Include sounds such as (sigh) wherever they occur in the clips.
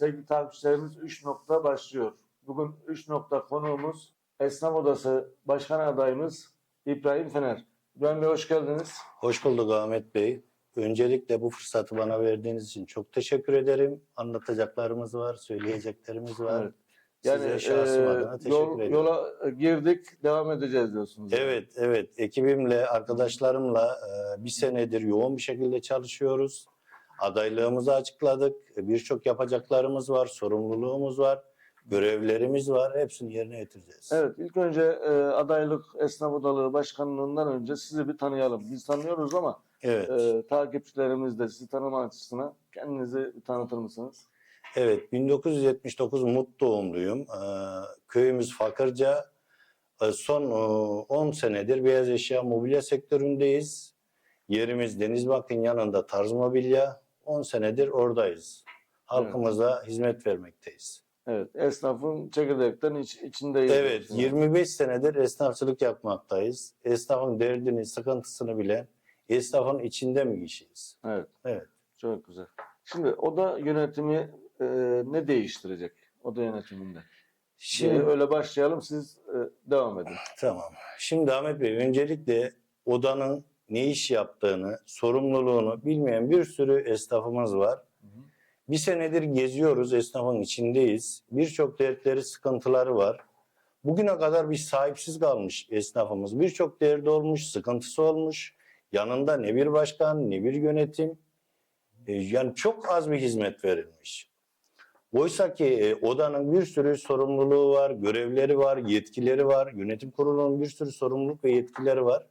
Sevgili takipçilerimiz 3 nokta başlıyor. Bugün 3 nokta konuğumuz Esnaf Odası Başkan adayımız İbrahim Fener. İbrahim Bey hoş geldiniz. Hoş bulduk Ahmet Bey. Öncelikle bu fırsatı bana verdiğiniz için çok teşekkür ederim. Anlatacaklarımız var, söyleyeceklerimiz var. Evet. Size Yani şahsım e, adına teşekkür yol, ederim. yola girdik, devam edeceğiz diyorsunuz. Evet, evet. Ekibimle, arkadaşlarımla e, bir senedir yoğun bir şekilde çalışıyoruz. Adaylığımızı açıkladık. E, Birçok yapacaklarımız var, sorumluluğumuz var, görevlerimiz var. Hepsini yerine getireceğiz. Evet, ilk önce e, adaylık Esnaf Odalığı Başkanlığından önce sizi bir tanıyalım. Biz tanıyoruz ama Evet. e, takipçilerimiz de sizi tanıma açısından kendinizi tanıtır mısınız? Evet, 1979 Mut doğumluyum. Ee, köyümüz Fakırca. Ee, son e, 10 senedir beyaz eşya mobilya sektöründeyiz. Yerimiz Denizbak'ın yanında Tarz Mobilya. 10 senedir oradayız. Halkımıza hizmet vermekteyiz. Evet, esnafın çekirdekten iç, içindeyiz. Evet, diyorsunuz. 25 senedir esnafçılık yapmaktayız. Esnafın derdini, sıkıntısını bilen, esnafın içinde bir kişiyiz. Evet, Evet. çok güzel. Şimdi oda yönetimi e, ne değiştirecek? Oda yönetiminde. Şimdi Şimdi öyle başlayalım, siz e, devam edin. Tamam. Şimdi Ahmet Bey öncelikle odanın ne iş yaptığını, sorumluluğunu bilmeyen bir sürü esnafımız var. Bir senedir geziyoruz, esnafın içindeyiz. Birçok dertleri, sıkıntıları var. Bugüne kadar bir sahipsiz kalmış esnafımız. Birçok derdi olmuş, sıkıntısı olmuş. Yanında ne bir başkan, ne bir yönetim. E, Yani çok az bir hizmet verilmiş. Oysa ki e, odanın bir sürü sorumluluğu var, görevleri var, yetkileri var. Yönetim kurulunun bir sürü sorumluluk ve yetkileri var.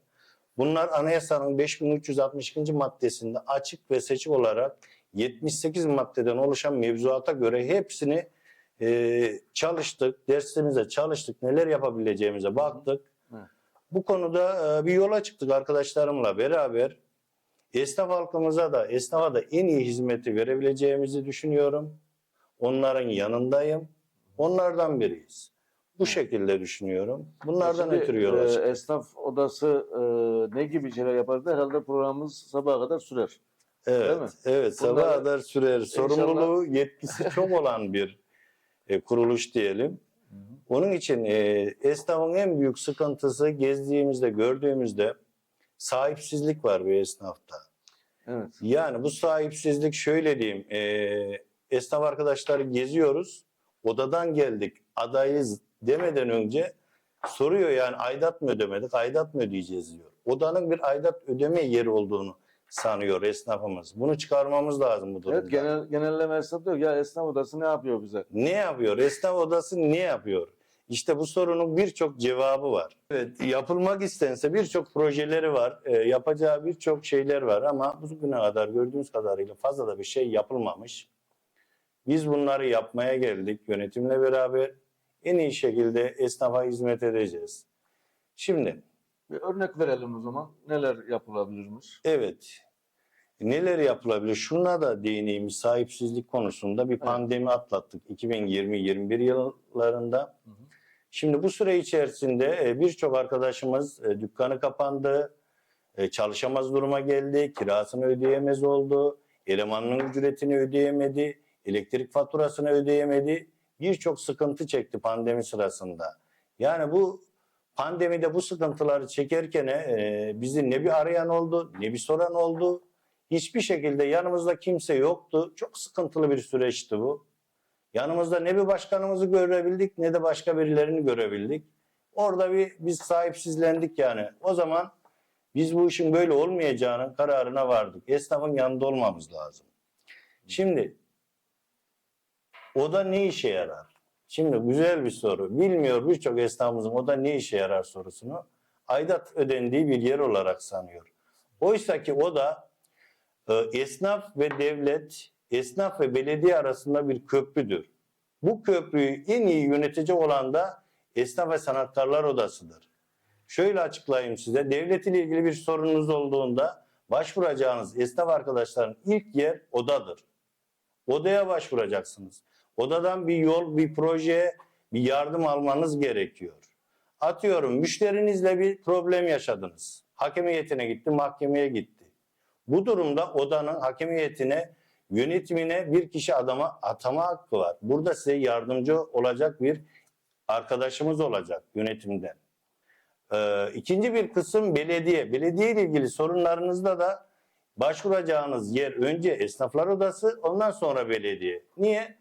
Bunlar anayasanın 5362. maddesinde açık ve seçik olarak 78 maddeden oluşan mevzuata göre hepsini e, çalıştık, dersimize çalıştık, neler yapabileceğimize baktık. Bu konuda e, bir yola çıktık arkadaşlarımla beraber. Esnaf halkımıza da, esnafa da en iyi hizmeti verebileceğimizi düşünüyorum. Onların yanındayım. Onlardan biriyiz. Bu şekilde düşünüyorum. Bunlardan Şimdi, ötürü yola e, çıktık. esnaf odası e, ne gibi şeyler yapardı? Herhalde programımız sabaha kadar sürer. değil mi? Evet, evet. Sabaha kadar sürer. Sorumluluğu, yetkisi çok olan bir e, kuruluş diyelim. Onun için e, esnafın en büyük sıkıntısı gezdiğimizde, gördüğümüzde sahipsizlik var bir esnafta. Evet. Yani bu sahipsizlik şöyle diyeyim. E, esnaf arkadaşları geziyoruz. Odadan geldik, adayız demeden önce soruyor yani aidat mı ödemedik, aidat mı ödeyeceğiz diyor. Odanın bir aidat ödeme yeri olduğunu sanıyor esnafımız. Bunu çıkarmamız lazım bu durumda. Evet, genel, genelleme esnaf diyor ya esnaf odası ne yapıyor bize? Ne yapıyor? Esnaf odası ne yapıyor? İşte bu sorunun birçok cevabı var. Evet, yapılmak istense birçok projeleri var, e, yapacağı birçok şeyler var ama bugüne kadar gördüğümüz kadarıyla fazla da bir şey yapılmamış. Biz bunları yapmaya geldik yönetimle beraber. En iyi şekilde esnafa hizmet edeceğiz. Şimdi Bir örnek verelim o zaman. Neler yapılabilirmiş? Evet. Neler yapılabilir? Şuna da değineyim. Sahipsizlik konusunda bir pandemi atlattık 2020-21 yıllarında. Hı hı. Şimdi bu süre içerisinde e, birçok arkadaşımız e, dükkanı kapandı, e, çalışamaz duruma geldi, kirasını ödeyemez oldu, elemanının ücretini ödeyemedi, elektrik faturasını ödeyemedi. Birçok sıkıntı çekti pandemi sırasında. Yani bu pandemide bu sıkıntıları çekerken e, bizi ne bir arayan oldu, ne bir soran oldu. Hiçbir şekilde yanımızda kimse yoktu. Çok sıkıntılı bir süreçti bu. Yanımızda ne bir başkanımızı görebildik ne de başka birilerini görebildik. Orada bir biz sahipsizlendik yani. O zaman biz bu işin böyle olmayacağının kararına vardık. Esnafın yanında olmamız lazım. Şimdi o da ne işe yarar? Şimdi güzel bir soru. Bilmiyor birçok esnafımızın o da ne işe yarar sorusunu. Aidat ödendiği bir yer olarak sanıyor. Oysa ki o da e, esnaf ve devlet, esnaf ve belediye arasında bir köprüdür. Bu köprüyü en iyi yönetici olan da Esnaf ve Sanatkarlar Odası'dır. Şöyle açıklayayım size. Devletle ilgili bir sorununuz olduğunda başvuracağınız esnaf arkadaşların ilk yer odadır. Odaya başvuracaksınız. Odadan bir yol, bir proje, bir yardım almanız gerekiyor. Atıyorum müşterinizle bir problem yaşadınız. Hakemiyetine gitti, mahkemeye gitti. Bu durumda odanın hakemiyetine yönetimine bir kişi adama atama hakkı var. Burada size yardımcı olacak bir arkadaşımız olacak yönetimden. Ee, ikinci bir kısım belediye. Belediye ile ilgili sorunlarınızda da başvuracağınız yer önce esnaflar odası ondan sonra belediye. Niye?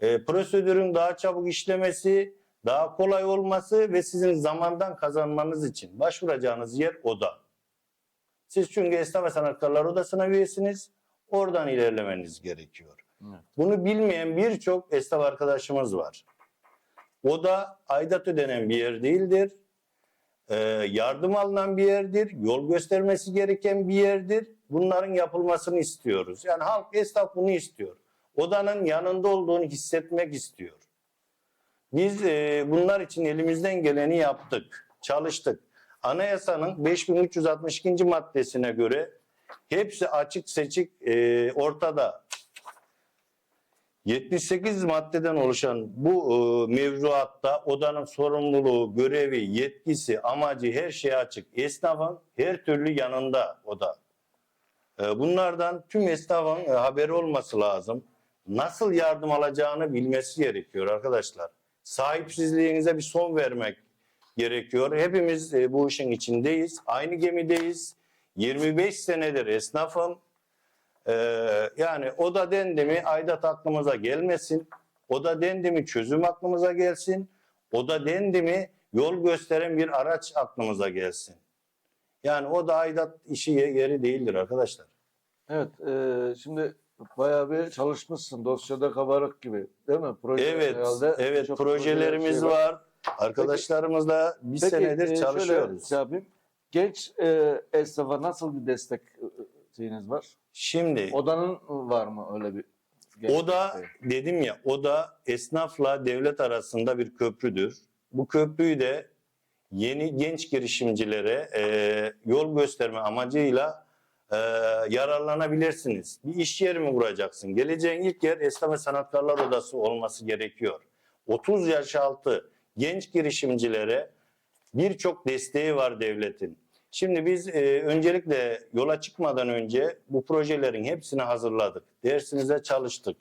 Ee, prosedürün daha çabuk işlemesi, daha kolay olması ve sizin zamandan kazanmanız için başvuracağınız yer oda. Siz çünkü Esnaf ve Sanatkarlar Odası'na üyesiniz. Oradan ilerlemeniz gerekiyor. Evet. Bunu bilmeyen birçok esnaf arkadaşımız var. Oda aidat ödenen bir yer değildir. Ee, yardım alınan bir yerdir. Yol göstermesi gereken bir yerdir. Bunların yapılmasını istiyoruz. Yani halk, esnaf bunu istiyor. Odanın yanında olduğunu hissetmek istiyor. Biz e, bunlar için elimizden geleni yaptık, çalıştık. Anayasanın 5362. maddesine göre hepsi açık seçik e, ortada. 78 maddeden oluşan bu e, mevzuatta odanın sorumluluğu, görevi, yetkisi, amacı her şey açık. Esnafın her türlü yanında oda. E, bunlardan tüm esnafın e, haberi olması lazım. Nasıl yardım alacağını bilmesi gerekiyor arkadaşlar. Sahipsizliğinize bir son vermek gerekiyor. Hepimiz e, bu işin içindeyiz. Aynı gemideyiz. 25 senedir esnafım. Ee, yani o da dendi mi aidat aklımıza gelmesin. O da dendi mi çözüm aklımıza gelsin. O da dendi mi yol gösteren bir araç aklımıza gelsin. Yani o da aidat işi ye- yeri değildir arkadaşlar. Evet, e, şimdi bayağı bir çalışmışsın. Dosyada kabarık gibi, değil mi? Proje Evet, herhalde evet çok projelerimiz proje şey var. Arkadaşlarımızla bir Peki, senedir e, şöyle çalışıyoruz. şey yapayım. Genç e, esnafa nasıl bir destek e, şeyiniz var? Şimdi Odanın var mı öyle bir? O da dedim ya o da esnafla devlet arasında bir köprüdür. Bu köprüyü de yeni genç girişimcilere e, yol gösterme amacıyla e, yararlanabilirsiniz. Bir iş yeri mi kuracaksın? Geleceğin ilk yer Esnaf ve Sanatkarlar Odası olması gerekiyor. 30 yaş altı genç girişimcilere birçok desteği var devletin. Şimdi biz e, öncelikle yola çıkmadan önce bu projelerin hepsini hazırladık. Dersimize çalıştık.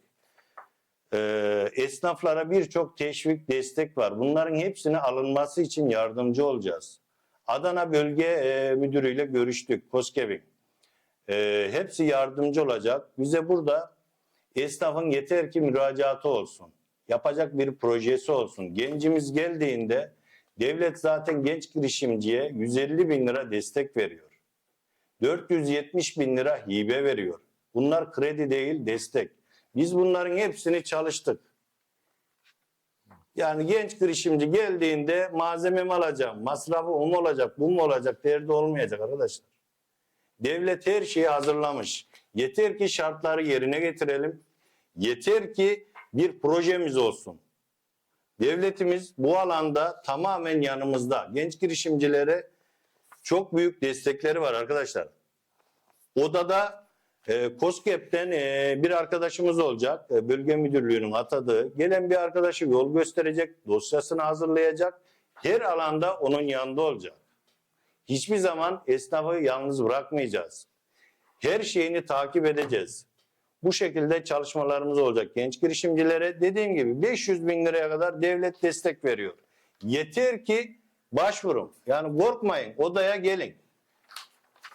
E, esnaflara birçok teşvik, destek var. Bunların hepsini alınması için yardımcı olacağız. Adana Bölge e, Müdürüyle görüştük, COSGAP'in. E, hepsi yardımcı olacak. Bize burada esnafın yeter ki müracaatı olsun. Yapacak bir projesi olsun. Gencimiz geldiğinde Devlet zaten genç girişimciye 150 bin lira destek veriyor. 470 bin lira hibe veriyor. Bunlar kredi değil destek. Biz bunların hepsini çalıştık. Yani genç girişimci geldiğinde malzememi alacağım, masrafı o mu olacak, bu mu olacak derdi olmayacak arkadaşlar. Devlet her şeyi hazırlamış. Yeter ki şartları yerine getirelim. Yeter ki bir projemiz olsun. Devletimiz bu alanda tamamen yanımızda. Genç girişimcilere çok büyük destekleri var arkadaşlar. Odada e, COSGAP'ten e, bir arkadaşımız olacak. E, bölge müdürlüğünün atadığı. Gelen bir arkadaşı yol gösterecek, dosyasını hazırlayacak. Her alanda onun yanında olacak. Hiçbir zaman esnafı yalnız bırakmayacağız. Her şeyini takip edeceğiz. Bu şekilde çalışmalarımız olacak genç girişimcilere. Dediğim gibi 500 bin liraya kadar devlet destek veriyor. Yeter ki başvurun. Yani korkmayın odaya gelin.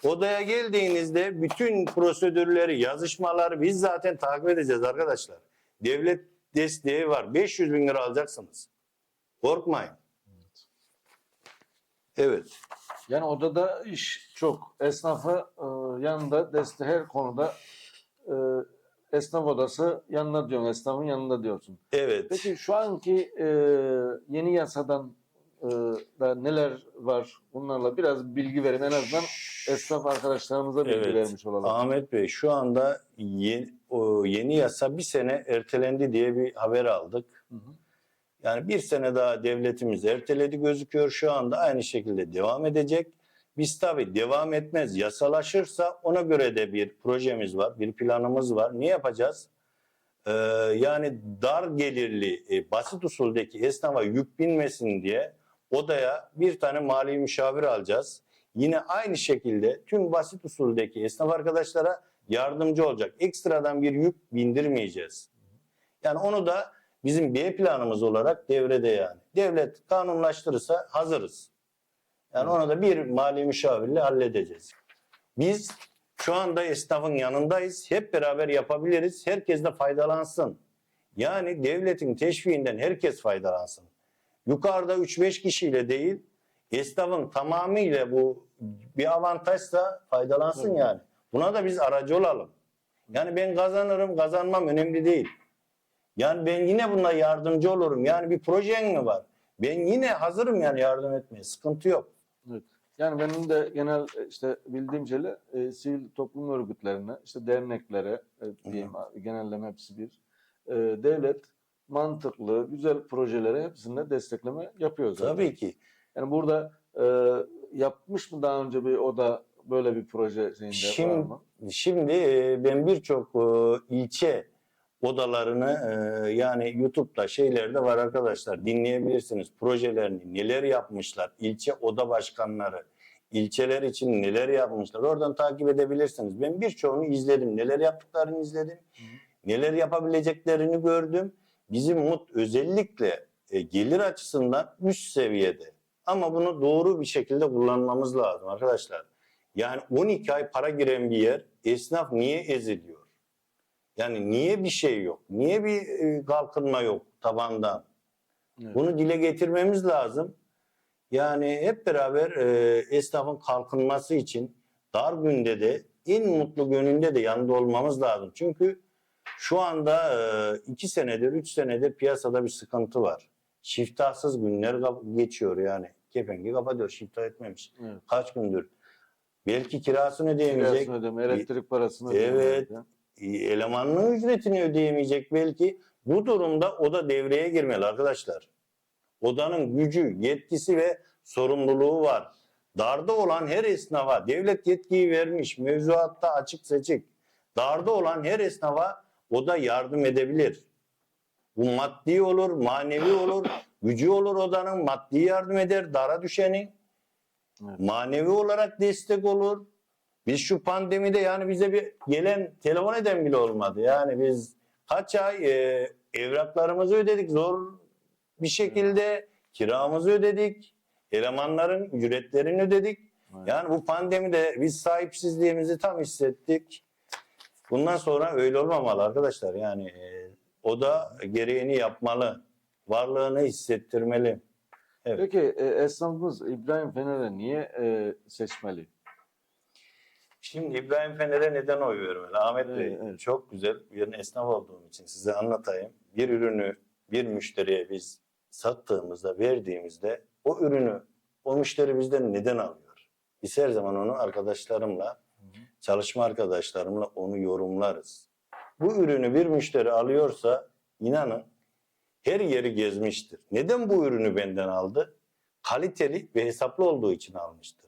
Odaya geldiğinizde bütün prosedürleri, yazışmaları biz zaten takip edeceğiz arkadaşlar. Devlet desteği var. 500 bin lira alacaksınız. Korkmayın. Evet. Yani odada iş çok. Esnafı e, yanında destek her konuda e, esnaf odası yanında diyorsun. Esnafın yanında diyorsun. Evet. Peki şu anki e, yeni yasadan e, da neler var? Bunlarla biraz bilgi verin. En azından esnaf arkadaşlarımıza bilgi Evet. vermiş olalım. Ahmet Bey şu anda yeni, o yeni yasa bir sene ertelendi diye bir haber aldık. Hı hı. Yani bir sene daha devletimiz erteledi gözüküyor şu anda aynı şekilde devam edecek. Biz tabii devam etmez yasalaşırsa ona göre de bir projemiz var, bir planımız var. Ne yapacağız? Ee, yani dar gelirli, e, basit usuldeki esnafa yük binmesin diye odaya bir tane mali müşavir alacağız. Yine aynı şekilde tüm basit usuldeki esnaf arkadaşlara yardımcı olacak. Ekstradan bir yük bindirmeyeceğiz. Yani onu da bizim B planımız olarak devrede yani. Devlet kanunlaştırırsa hazırız. Yani onu da bir mali müşavirle halledeceğiz. Biz şu anda esnafın yanındayız. Hep beraber yapabiliriz. Herkes de faydalansın. Yani devletin teşviğinden herkes faydalansın. Yukarıda 3-5 kişiyle değil, esnafın tamamıyla bu bir avantajsa faydalansın Evet. yani. Buna da biz aracı olalım. Yani ben kazanırım, kazanmam önemli değil. Yani ben yine buna yardımcı olurum. Yani bir projen mi var? Ben yine hazırım yani yardım etmeye. Sıkıntı yok. Yani benim de genel e, işte bildiğim şeyle e, sivil toplum örgütlerine, işte derneklere e, diyeyim abi, genelleme hepsi bir. E, devlet mantıklı, güzel projelere hepsinde destekleme yapıyor zaten. Tabii ki. Yani burada e, yapmış mı daha önce bir o da böyle bir proje şeyinde var Şimdi, mı? şimdi e, ben birçok e, ilçe odalarını e, yani YouTube'da şeylerde var arkadaşlar dinleyebilirsiniz projelerini neler yapmışlar ilçe oda başkanları ilçeler için neler yapmışlar oradan takip edebilirsiniz. Ben birçoğunu izledim neler yaptıklarını izledim neler yapabileceklerini gördüm. Bizim MUT özellikle e, gelir açısından üst seviyede ama bunu doğru bir şekilde kullanmamız lazım arkadaşlar. Yani 12 ay para giren bir yer esnaf niye eziliyor? Yani niye bir şey yok? Niye bir e, kalkınma yok tabandan? Evet. Bunu dile getirmemiz lazım. Yani hep beraber e, esnafın kalkınması için dar günde de en mutlu gününde de yanında olmamız lazım. Çünkü şu anda e, iki senedir, üç senedir piyasada bir sıkıntı var. Şiftahsız günler geçiyor yani. Kepengi kapatıyor, şiftah etmemiş. Evet. Kaç gündür? Belki kirasını ödeyemeyecek. Kirasını ödeme, elektrik parasını Evet. E, elemanının ücretini ödeyemeyecek belki. Bu durumda o da devreye girmeli arkadaşlar. Odanın gücü, yetkisi ve sorumluluğu var. Darda olan her esnafa devlet yetkiyi vermiş, mevzuatta açık seçik. Darda olan her esnafa o da yardım edebilir. Bu maddi olur, manevi olur, gücü olur odanın, maddi yardım eder, dara düşenin. Evet. Manevi olarak destek olur. Biz şu pandemide yani bize bir gelen telefon eden bile olmadı. Yani biz kaç ay e, evraklarımızı ödedik zor bir şekilde kiramızı ödedik. Elemanların ücretlerini ödedik. Evet. Yani bu pandemide biz sahipsizliğimizi tam hissettik. Bundan sonra öyle olmamalı arkadaşlar. Yani e, o da gereğini yapmalı. Varlığını hissettirmeli. Evet. Peki e, esnafımız İbrahim Fener'e niye e, seçmeli? Şimdi İbrahim Fener'e neden oy vermeli? Ahmet Bey Evet, evet. çok güzel. Bir esnaf olduğum için size anlatayım. Bir ürünü bir müşteriye biz sattığımızda, verdiğimizde o ürünü o müşteri bizden neden alıyor? Biz her zaman onu arkadaşlarımla, çalışma arkadaşlarımla onu yorumlarız. Bu ürünü bir müşteri alıyorsa inanın her yeri gezmiştir. Neden bu ürünü benden aldı? Kaliteli ve hesaplı olduğu için almıştır.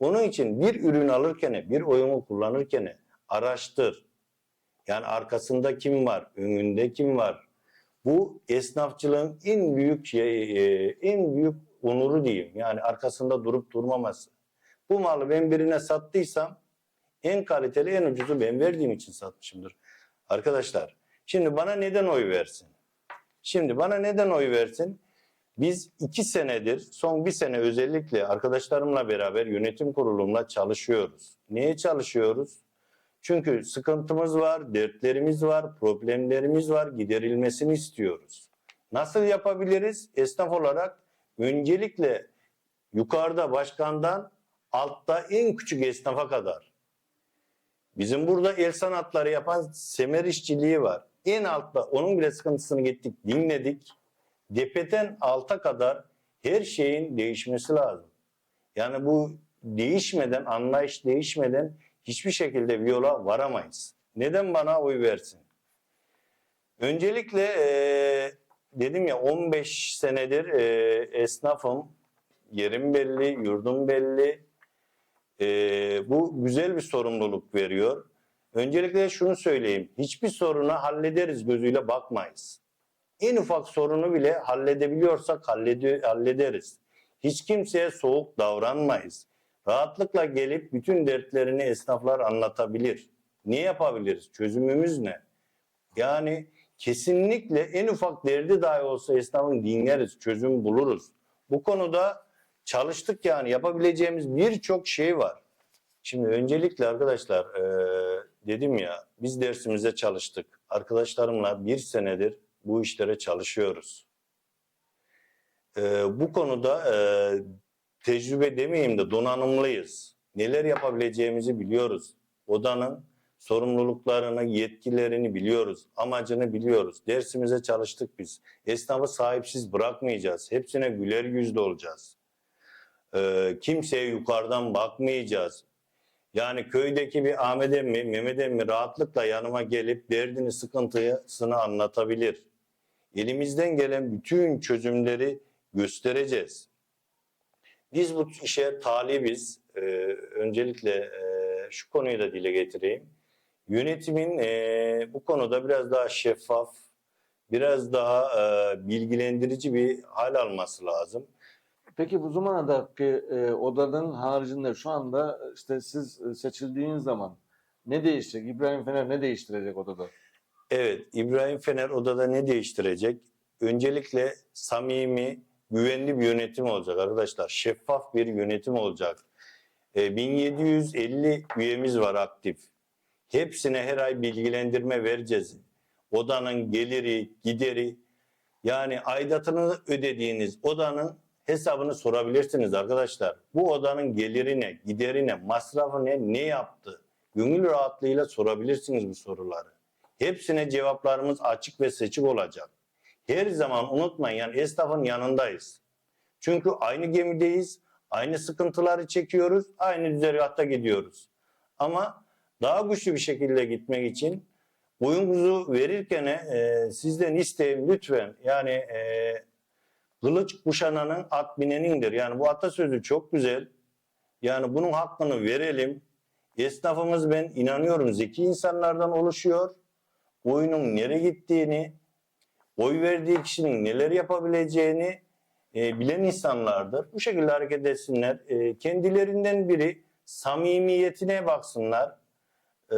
Onun için bir ürün alırken, bir oyunu kullanırken araştır. Yani arkasında kim var, önünde kim var? Bu esnafçılığın en büyük şey, en büyük onuru diyeyim. Yani arkasında durup durmaması. Bu malı ben birine sattıysam en kaliteli, en ucuzu ben verdiğim için satmışımdır. Arkadaşlar, şimdi bana neden oy versin? Şimdi bana neden oy versin? Biz iki senedir, son bir sene özellikle arkadaşlarımla beraber yönetim kurulumla çalışıyoruz. Neye çalışıyoruz? Çünkü sıkıntımız var, dertlerimiz var, problemlerimiz var, giderilmesini istiyoruz. Nasıl yapabiliriz? Esnaf olarak öncelikle yukarıda başkandan altta en küçük esnafa kadar. Bizim burada el sanatları yapan semer işçiliği var. En altta onun bile sıkıntısını gittik, dinledik. Depeden alta kadar her şeyin değişmesi lazım. Yani bu değişmeden, anlayış değişmeden hiçbir şekilde bir yola varamayız. Neden bana oy versin? Öncelikle eee, dedim ya 15 senedir eee, esnafım. Yerim belli, yurdum belli. Eee, bu güzel bir sorumluluk veriyor. Öncelikle şunu söyleyeyim. Hiçbir sorunu hallederiz gözüyle bakmayız. En ufak sorunu bile halledebiliyorsak hallederiz. Hiç kimseye soğuk davranmayız. Rahatlıkla gelip bütün dertlerini esnaflar anlatabilir. Ne yapabiliriz? Çözümümüz ne? Yani kesinlikle en ufak derdi dahi olsa esnafın dinleriz, çözüm buluruz. Bu konuda çalıştık yani yapabileceğimiz birçok şey var. Şimdi öncelikle arkadaşlar eee, dedim ya biz dersimize çalıştık. Arkadaşlarımla bir senedir bu işlere çalışıyoruz. Eee, bu konuda eee, tecrübe demeyeyim de donanımlıyız. Neler yapabileceğimizi biliyoruz. Odanın sorumluluklarını, yetkilerini biliyoruz. Amacını biliyoruz. Dersimize çalıştık biz. Esnafı sahipsiz bırakmayacağız. Hepsine güler yüzlü olacağız. Ee, kimseye yukarıdan bakmayacağız. Yani köydeki bir Ahmet emmi, Mehmet emmi rahatlıkla yanıma gelip derdini, sıkıntısını anlatabilir. Elimizden gelen bütün çözümleri göstereceğiz. Biz bu işe talibiz. Ee, öncelikle e, şu konuyu da dile getireyim. Yönetimin e, bu konuda biraz daha şeffaf, biraz daha e, bilgilendirici bir hal alması lazım. Peki bu zamandaki e, odanın haricinde şu anda işte siz e, seçildiğiniz zaman ne değişecek? İbrahim Fener ne değiştirecek odada? Evet, İbrahim Fener odada ne değiştirecek? Öncelikle samimi, güvenli bir yönetim olacak arkadaşlar. Şeffaf bir yönetim olacak. E, 1750 üyemiz var aktif. Hepsine her ay bilgilendirme vereceğiz. Odanın geliri, gideri, yani aidatını ödediğiniz odanın hesabını sorabilirsiniz arkadaşlar. Bu odanın geliri ne, gideri ne, masrafı ne, ne yaptı? Gönül rahatlığıyla sorabilirsiniz bu soruları. Hepsine cevaplarımız açık ve seçik olacak. Her zaman unutmayın yani esnafın yanındayız. Çünkü aynı gemideyiz, aynı sıkıntıları çekiyoruz, aynı düzergahta gidiyoruz. Ama daha güçlü bir şekilde gitmek için oyunuzu verirken e, sizden isteğim lütfen yani e, kılıç kuşananın at binenindir. Yani bu atasözü çok güzel. Yani bunun hakkını verelim. Esnafımız ben inanıyorum zeki insanlardan oluşuyor. Oyunun nereye gittiğini, oy verdiği kişinin neler yapabileceğini e, bilen insanlardır. Bu şekilde hareket etsinler. E, kendilerinden biri samimiyetine baksınlar. E,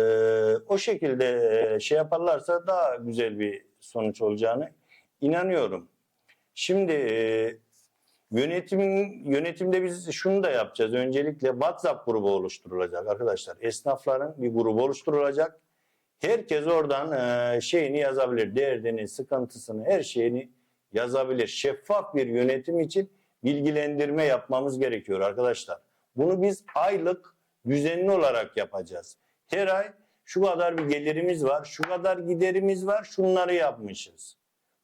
o şekilde e, şey yaparlarsa daha güzel bir sonuç olacağını inanıyorum. Şimdi e, yönetimin yönetimde biz şunu da yapacağız. Öncelikle WhatsApp grubu oluşturulacak arkadaşlar. Esnafların bir grubu oluşturulacak. Herkes oradan e, şeyini yazabilir. Derdini, sıkıntısını, her şeyini yazabilir. Şeffaf bir yönetim için bilgilendirme yapmamız gerekiyor arkadaşlar. Bunu biz aylık düzenli olarak yapacağız. Her ay şu kadar bir gelirimiz var, şu kadar giderimiz var, şunları yapmışız.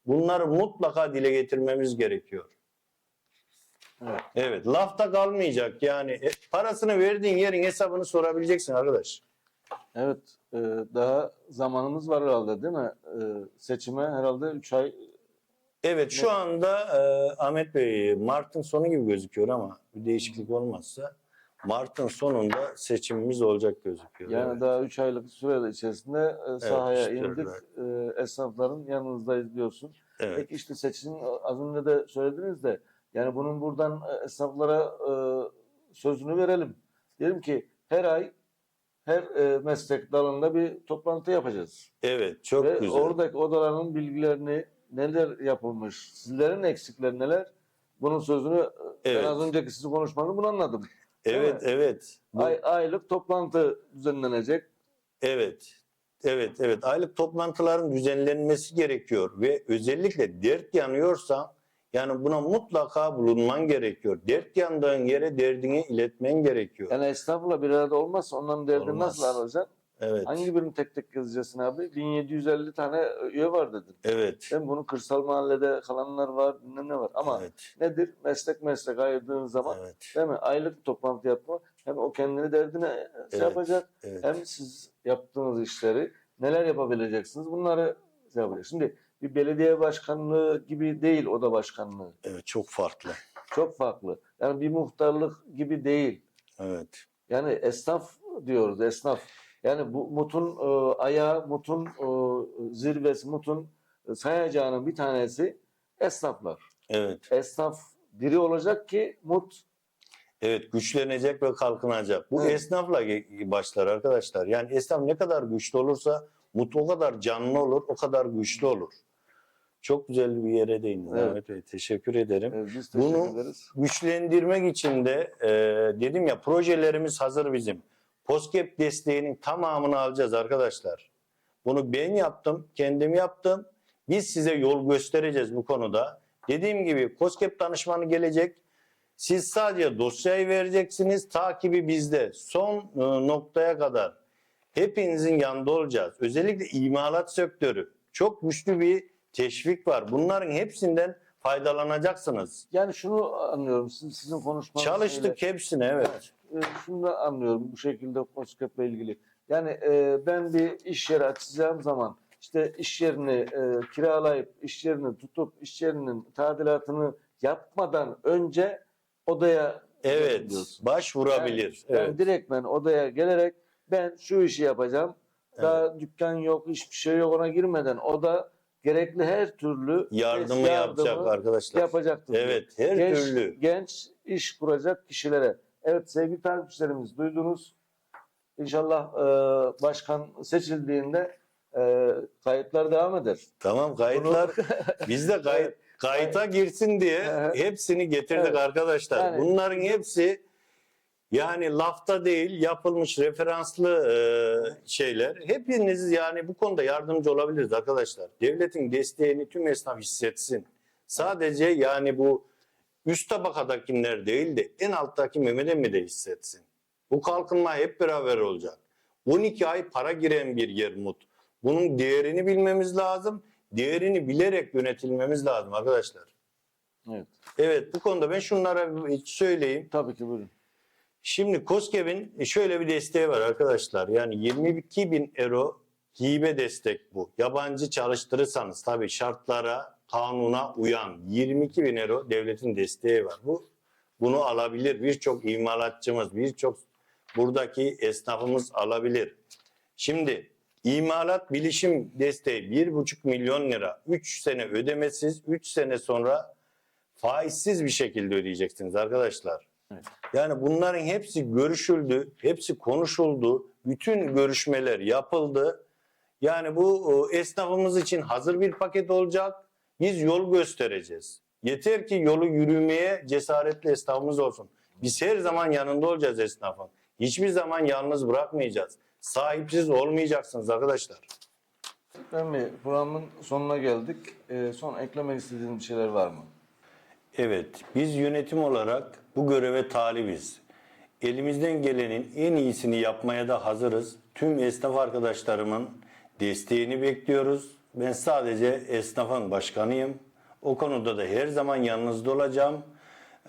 Bunları mutlaka dile getirmemiz gerekiyor. Evet. Evet, lafta kalmayacak yani. E, parasını verdiğin yerin hesabını sorabileceksin arkadaş. Evet, e, daha zamanımız var herhalde değil mi? E, seçime herhalde 3 ay Evet, şu anda e, Ahmet Bey, Mart'ın sonu gibi gözüküyor ama bir değişiklik olmazsa Mart'ın sonunda seçimimiz olacak gözüküyor. yani evet. daha 3 aylık süre içerisinde e, sahaya işte indik. E, esnafların yanınızdayız diyorsun. evet. Peki işte seçim az önce de söylediniz de yani bunun buradan e, esnaflara e, sözünü verelim. Diyelim ki her ay her e, meslek dalında bir toplantı yapacağız. Evet, çok Ve güzel. oradaki odaların bilgilerini neler yapılmış, sizlerin eksikleri neler bunun sözünü e, Evet. ben az önceki sizin konuşmanızı bunu anladım. (laughs) evet, evet. Ay, aylık toplantı düzenlenecek. Evet. Evet, evet. Aylık toplantıların düzenlenmesi gerekiyor ve özellikle dert yanıyorsa yani buna mutlaka bulunman gerekiyor. Dert yandığın yere derdini iletmen gerekiyor. Yani esnafla bir arada olmazsa onların derdini Olmaz. nasıl alacaksın? Evet. Hangi birini tek tek yazacaksın abi? 1750 tane üye var dedin. Evet. Hem bunu kırsal mahallede kalanlar var, ne var. Ama Evet. nedir? Meslek meslek ayırdığın zaman Evet. değil mi? Aylık toplantı yapma. Hem o kendini derdine şey Evet. yapacak. Evet. Hem siz yaptığınız işleri neler yapabileceksiniz bunları şey yapacak. Şimdi bir belediye başkanlığı gibi değil oda başkanlığı. Evet, çok farklı. Çok farklı. Yani bir muhtarlık gibi değil. Evet. Yani esnaf diyoruz esnaf. Yani bu MUT'un e, ayağı, MUT'un e, zirvesi, MUT'un e, sayacağının bir tanesi esnaflar. Evet. Esnaf biri olacak ki MUT Evet güçlenecek ve kalkınacak. Bu Evet. esnafla başlar arkadaşlar. Yani esnaf ne kadar güçlü olursa mutlu o kadar canlı olur, o kadar güçlü olur. Çok güzel bir yere değindiniz Evet. Ahmet Bey. Teşekkür ederim. Ee, biz teşekkür Bunu- ederiz. Güçlendirmek için de e, dedim ya projelerimiz hazır bizim. POSGEB desteğinin tamamını alacağız arkadaşlar. Bunu ben yaptım, kendim yaptım. Biz size yol göstereceğiz bu konuda. Dediğim gibi POSGEB danışmanı gelecek. Siz sadece dosyayı vereceksiniz. Takibi bizde. Son e, noktaya kadar hepinizin yanında olacağız. Özellikle imalat sektörü. Çok güçlü bir teşvik var. Bunların hepsinden faydalanacaksınız. Yani şunu anlıyorum. Siz, sizin konuşmanız Çalıştık hepsine evet. e, şunu da anlıyorum bu şekilde COSGAP'la ilgili. Yani e, ben bir iş yeri açacağım zaman işte iş yerini e, kiralayıp iş yerini tutup iş yerinin tadilatını yapmadan önce odaya Evet, başvurabilir. Yani, evet. yani direkt ben odaya gelerek ben şu işi yapacağım. Daha dükkan yok, hiçbir şey yok ona girmeden o da gerekli her türlü Yardımı yapacak arkadaşlar. yapacaktır. Evet, her genç, türlü. genç iş kuracak kişilere. Evet sevgili takipçilerimiz duydunuz. İnşallah e, başkan seçildiğinde e, kayıtlar devam eder. Tamam kayıtlar (laughs) biz de kayıt kayıta girsin diye hepsini getirdik Evet. arkadaşlar. Yani- Bunların hepsi yani lafta değil yapılmış referanslı e, şeyler. Hepiniz yani bu konuda yardımcı olabiliriz arkadaşlar. Devletin desteğini tüm esnaf hissetsin. Sadece yani bu üst tabakadakiler değil de en alttaki Mehmet emmi de hissetsin. Bu kalkınma hep beraber olacak. 12 ay para giren bir yer Mut. Bunun değerini bilmemiz lazım. Değerini bilerek yönetilmemiz lazım arkadaşlar. Evet. Evet bu konuda ben şunlara söyleyeyim. Tabii ki buyurun. Şimdi COSGAP'in şöyle bir desteği var arkadaşlar. Yani 22 bin euro hibe destek bu. Yabancı çalıştırırsanız tabii şartlara, kanuna uyan 22 bin euro devletin desteği var. Bu bunu alabilir birçok imalatçımız, birçok buradaki esnafımız alabilir. Şimdi imalat bilişim desteği 1,5 milyon lira 3 sene ödemesiz 3 sene sonra faizsiz bir şekilde ödeyeceksiniz arkadaşlar. Yani bunların hepsi görüşüldü, hepsi konuşuldu, bütün görüşmeler yapıldı. Yani bu esnafımız için hazır bir paket olacak. Biz yol göstereceğiz. Yeter ki yolu yürümeye cesaretli esnafımız olsun. Biz her zaman yanında olacağız esnafın. Hiçbir zaman yalnız bırakmayacağız. Sahipsiz olmayacaksınız arkadaşlar. Ben bir programın sonuna geldik. E, son eklemek istediğiniz bir şeyler var mı? Evet, biz yönetim olarak bu göreve talibiz. Elimizden gelenin en iyisini yapmaya da hazırız. Tüm esnaf arkadaşlarımın desteğini bekliyoruz. Ben sadece esnafın başkanıyım. O konuda da her zaman yanınızda olacağım.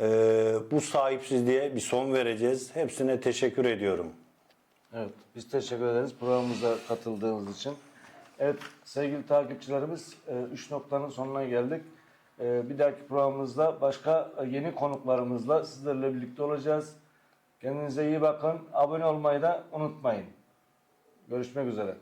Ee, bu sahipsizliğe bir son vereceğiz. Hepsine teşekkür ediyorum. Evet, biz teşekkür ederiz programımıza katıldığınız için. Evet, sevgili takipçilerimiz, 3 noktanın sonuna geldik. E, Bir dahaki programımızda başka e, yeni konuklarımızla sizlerle birlikte olacağız. Kendinize iyi bakın. Abone olmayı da unutmayın. Görüşmek üzere.